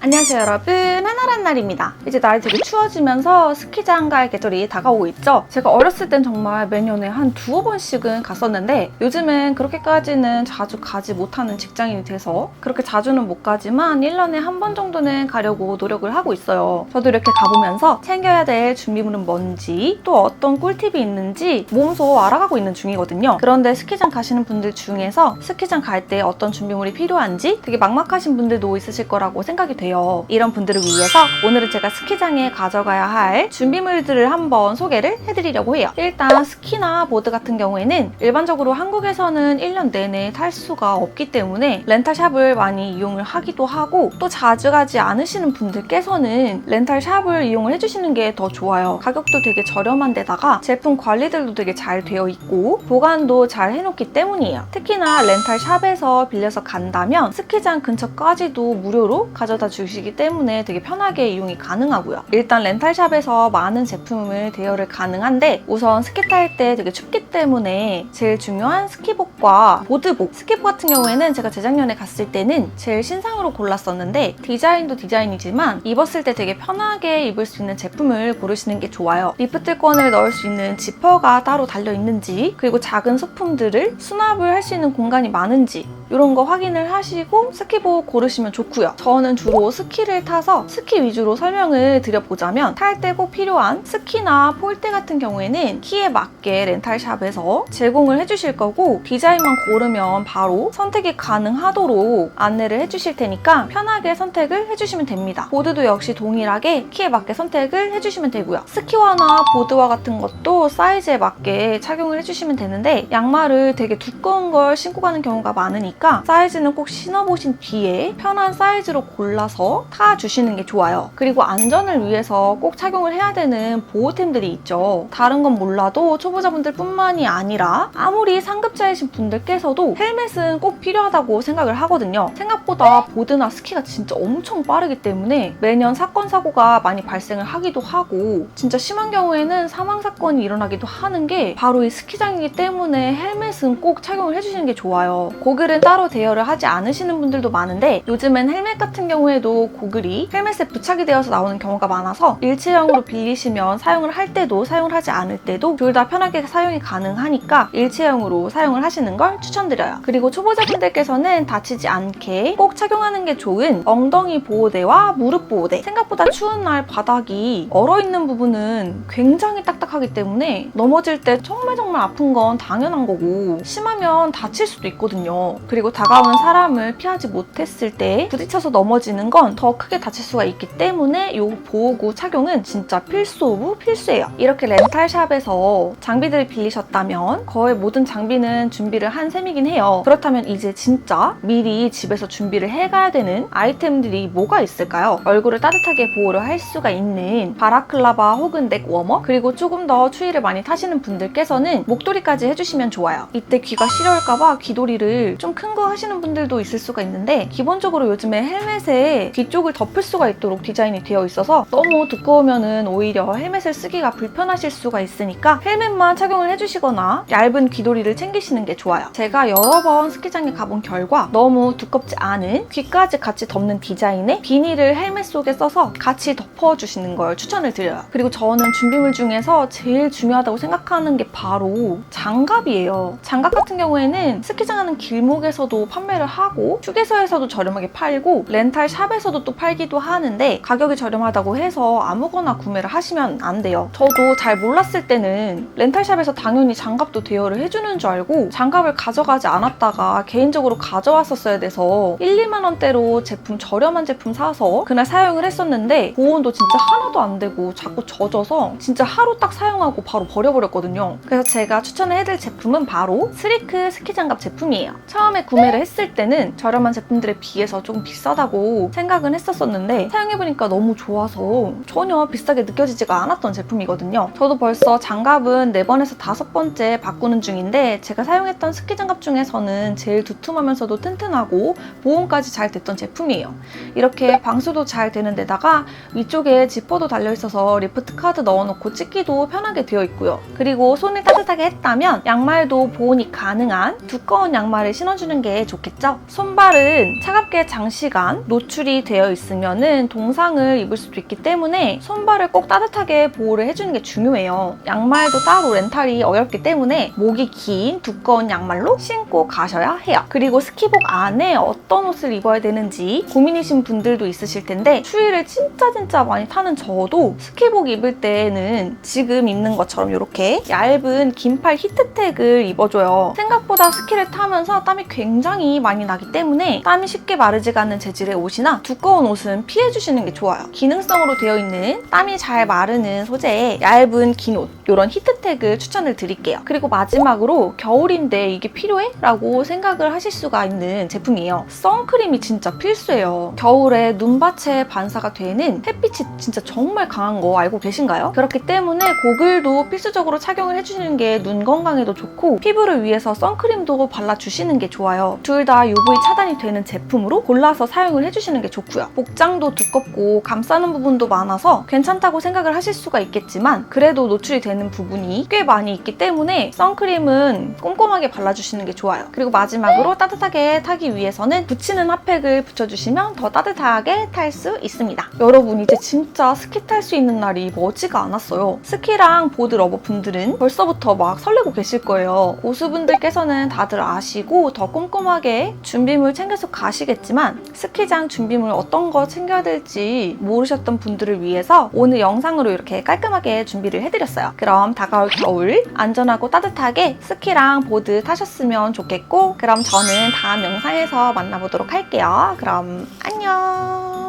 안녕하세요 여러분. 하나란 날입니다. 이제 날이 되게 추워지면서 스키장 갈 계절이 다가오고 있죠? 제가 어렸을 땐 정말 매년에 한 두어 번씩은 갔었는데 요즘은 그렇게까지는 자주 가지 못하는 직장인이 돼서 그렇게 자주는 못 가지만 1년에 한 번 정도는 가려고 노력을 하고 있어요. 저도 이렇게 가보면서 챙겨야 될 준비물은 뭔지 또 어떤 꿀팁이 있는지 몸소 알아가고 있는 중이거든요. 그런데 스키장 가시는 분들 중에서 스키장 갈 때 어떤 준비물이 필요한지 되게 막막하신 분들도 있으실 거라고 생각이 돼요 이런 분들을 위해서 오늘은 제가 스키장에 가져가야 할 준비물들을 한번 소개를 해드리려고 해요. 일단 스키나 보드 같은 경우에는 일반적으로 한국에서는 1년 내내 탈 수가 없기 때문에 렌탈샵을 많이 이용을 하기도 하고 또 자주 가지 않으시는 분들께서는 렌탈샵을 이용을 해주시는 게 더 좋아요. 가격도 되게 저렴한 데다가 제품 관리들도 되게 잘 되어 있고 보관도 잘 해놓기 때문이에요. 특히나 렌탈샵에서 빌려서 간다면 스키장 근처까지도 무료로 가져다 주 시기 때문에 되게 편하게 이용이 가능하고요. 일단 렌탈샵에서 많은 제품을 대여를 가능한데 우선 스키 탈 때 되게 춥기 때문에 제일 중요한 스키복과 보드복. 스키복 같은 경우에는 제가 재작년에 갔을 때는 제일 신상으로 골랐었는데 디자인도 디자인이지만 입었을 때 되게 편하게 입을 수 있는 제품을 고르시는 게 좋아요. 리프트권을 넣을 수 있는 지퍼가 따로 달려 있는지 그리고 작은 소품들을 수납을 할 수 있는 공간이 많은지 이런 거 확인을 하시고 스키복 고르시면 좋고요. 저는 주로 스키를 타서 스키 위주로 설명을 드려보자면 탈 때 꼭 필요한 스키나 폴대 같은 경우에는 키에 맞게 렌탈샵 에서 제공을 해주실 거고 디자인만 고르면 바로 선택이 가능하도록 안내를 해주실 테니까 편하게 선택을 해주시면 됩니다. 보드도 역시 동일하게 키에 맞게 선택을 해주시면 되고요. 스키화나 보드화 같은 것도 사이즈에 맞게 착용을 해주시면 되는데 양말을 되게 두꺼운 걸 신고 가는 경우가 많으니까 사이즈는 꼭 신어보신 뒤에 편한 사이즈로 골라서 타주시는 게 좋아요. 그리고 안전을 위해서 꼭 착용을 해야 되는 보호템들이 있죠. 다른 건 몰라도 초보자분들 뿐만 이 아니라 아무리 상급자이신 분들께서도 헬멧은 꼭 필요하다고 생각을 하거든요. 생각보다 보드나 스키가 진짜 엄청 빠르기 때문에 매년 사건, 사고가 많이 발생을 하기도 하고 진짜 심한 경우에는 사망 사건이 일어나기도 하는 게 바로 이 스키장이기 때문에 헬멧은 꼭 착용을 해주시는 게 좋아요. 고글은 따로 대여를 하지 않으시는 분들도 많은데 요즘은 헬멧 같은 경우에도 고글이 헬멧에 부착이 되어서 나오는 경우가 많아서 일체형으로 빌리시면 사용을 할 때도 사용을 하지 않을 때도 둘 다 편하게 사용이 가능 하니까 일체형으로 사용을 하시는 걸 추천드려요. 그리고 초보자분들께서는 다치지 않게 꼭 착용하는 게 좋은 엉덩이 보호대와 무릎 보호대. 생각보다 추운 날 바닥이 얼어 있는 부분은 굉장히 딱딱하기 때문에 넘어질 때 정말 정말 아픈 건 당연한 거고 심하면 다칠 수도 있거든요. 그리고 다가오는 사람을 피하지 못했을 때 부딪혀서 넘어지는 건 더 크게 다칠 수가 있기 때문에 이 보호구 착용은 진짜 필수 오브 필수예요. 이렇게 렌탈샵에서 장비들을 빌리셨 다면 거의 모든 장비는 준비를 한 셈이긴 해요. 그렇다면 이제 진짜 미리 집에서 준비를 해가야 되는 아이템들이 뭐가 있을까요? 얼굴을 따뜻하게 보호를 할 수가 있는 바라클라바 혹은 넥 워머 그리고 조금 더 추위를 많이 타시는 분들께서는 목도리까지 해주시면 좋아요. 이때 귀가 시려울까봐 귀도리를 좀 큰 거 하시는 분들도 있을 수가 있는데 기본적으로 요즘에 헬멧에 귀 쪽을 덮을 수가 있도록 디자인이 되어 있어서 너무 두꺼우면은 오히려 헬멧을 쓰기가 불편하실 수가 있으니까 헬멧만 착용을 해주시 거나 얇은 귀도리를 챙기시는 게 좋아요. 제가 여러 번 스키장에 가본 결과 너무 두껍지 않은 귀까지 같이 덮는 디자인의 비닐을 헬멧 속에 써서 같이 덮어주시는 걸 추천을 드려요. 그리고 저는 준비물 중에서 제일 중요하다고 생각하는 게 바로 장갑이에요. 장갑 같은 경우에는 스키장 하는 길목에서도 판매를 하고 휴게소에서도 저렴하게 팔고 렌탈 샵에서도 또 팔기도 하는데 가격이 저렴하다고 해서 아무거나 구매를 하시면 안 돼요. 저도 잘 몰랐을 때는 렌탈샵에서 당연히 장갑도 대여를 해주는 줄 알고 장갑을 가져가지 않았다가 개인적으로 가져왔었어야 돼서 1, 2만 원대로 제품 저렴한 제품 사서 그날 사용을 했었는데 보온도 진짜 하나도 안 되고 자꾸 젖어서 진짜 하루 딱 사용하고 바로 버려버렸거든요. 그래서 제가 추천을 해드릴 제품은 바로 스리크 스키 장갑 제품이에요. 처음에 구매를 했을 때는 저렴한 제품들에 비해서 조금 비싸다고 생각은 했었었는데 사용해보니까 너무 좋아서 전혀 비싸게 느껴지지가 않았던 제품이거든요. 저도 벌써 장갑은 4번에서 5번 째 바꾸는 중인데 제가 사용했던 스키 장갑 중에서는 제일 두툼하면서도 튼튼하고 보온까지 잘 됐던 제품이에요. 이렇게 방수도 잘 되는 데다가 위쪽에 지퍼도 달려 있어서 리프트 카드 넣어놓고 찍기도 편하게 되어 있고요. 그리고 손을 따뜻하게 했다면 양말도 보온이 가능한 두꺼운 양말을 신어주는 게 좋겠죠? 손발은 차갑게 장시간 노출이 되어 있으면은 동상을 입을 수도 있기 때문에 손발을 꼭 따뜻하게 보호를 해주는 게 중요해요. 양말도 따로 렌탈이 어 렵기 때문에 목이 긴 두꺼운 양말로 신고 가셔야 해요. 그리고 스키복 안에 어떤 옷을 입어야 되는지 고민이신 분들도 있으실 텐데 추위를 진짜 진짜 많이 타는 저도 스키복 입을 때는 지금 입는 것처럼 이렇게 얇은 긴팔 히트텍을 입어줘요. 생각보다 스키를 타면서 땀이 굉장히 많이 나기 때문에 땀이 쉽게 마르지가 않는 재질의 옷이나 두꺼운 옷은 피해주시는 게 좋아요. 기능성으로 되어 있는 땀이 잘 마르는 소재의 얇은 긴 옷, 이런 히트텍을 추천을 드 릴게요. 그리고 마지막으로 겨울인데 이게 필요해? 라고 생각을 하실 수가 있는 제품이에요. 선크림이 진짜 필수예요. 겨울에 눈밭에 반사가 되는 햇빛이 진짜 정말 강한 거 알고 계신가요? 그렇기 때문에 고글도 필수적으로 착용을 해주시는 게 눈 건강에도 좋고 피부를 위해서 선크림도 발라주시는 게 좋아요. 둘 다 UV 차단이 되는 제품으로 골라서 사용을 해주시는 게 좋고요. 복장도 두껍고 감싸는 부분도 많아서 괜찮다고 생각을 하실 수가 있겠지만 그래도 노출이 되는 부분이 꽤 많이 있기 때문에 선크림은 꼼꼼하게 발라주시는 게 좋아요. 그리고 마지막으로 따뜻하게 타기 위해서는 붙이는 핫팩을 붙여주시면 더 따뜻하게 탈 수 있습니다. 여러분 이제 진짜 스키 탈 수 있는 날이 머지가 않았어요. 스키랑 보드 러버 분들은 벌써부터 막 설레고 계실 거예요. 고수분들께서는 다들 아시고 더 꼼꼼하게 준비물 챙겨서 가시겠지만 스키장 준비물 어떤 거 챙겨야 될지 모르셨던 분들을 위해서 오늘 영상으로 이렇게 깔끔하게 준비를 해드렸어요. 그럼 다가올 겨울 안전하고 따뜻하게 스키랑 보드 타셨으면 좋겠고 그럼 저는 다음 영상에서 만나보도록 할게요. 그럼 안녕.